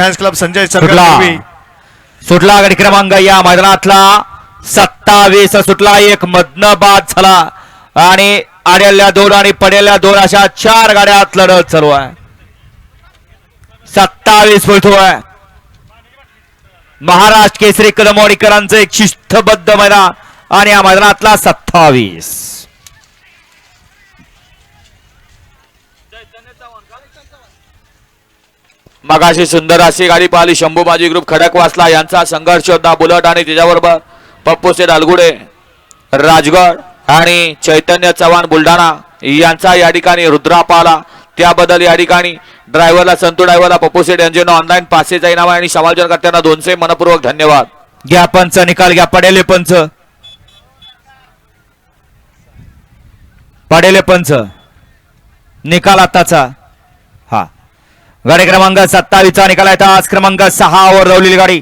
Fans club Sanjay सुटला सुटला गडी क्रमांक या मैदानातला सत्तावीस सुटला एक मधनं बाद झाला. आणि आडेल्या दोन आणि पडेल्या दोन अशा चार गाड्यात लढत चालू आहे. सत्तावीस पळतोय महाराष्ट्र केसरी कदमवाडीकरांचं एक शिस्तबद्ध मैदान आणि या मैदानातला सत्तावीस. मगाशी सुंदर अशी गाडी पाहिली. शंभू माजी ग्रुप खडक वाचला. यांचा संघर्ष होता बुलट आणि त्याच्याबरोबर पप्पू शेठ अलगुडे राजगड आणि चैतन्य चव्हाण बुलढाणा. यांचा या ठिकाणी रुद्रापाला त्याबद्दल या ठिकाणी ड्रायव्हरला संतू ड्रायव्हरला पप्पू सेठ यांचे ऑनलाईन पाचशे इनाम आणि आणि करताना दोनशे मनपूर्वक धन्यवाद. घ्या पंच निकाल घ्या. पडेले पंच. पडेले पंच. निकाल आताचा. गाडी क्रमांक सत्तावीसचा निकाल आहे. आज क्रमांक सहा वर रवलेली गाडी.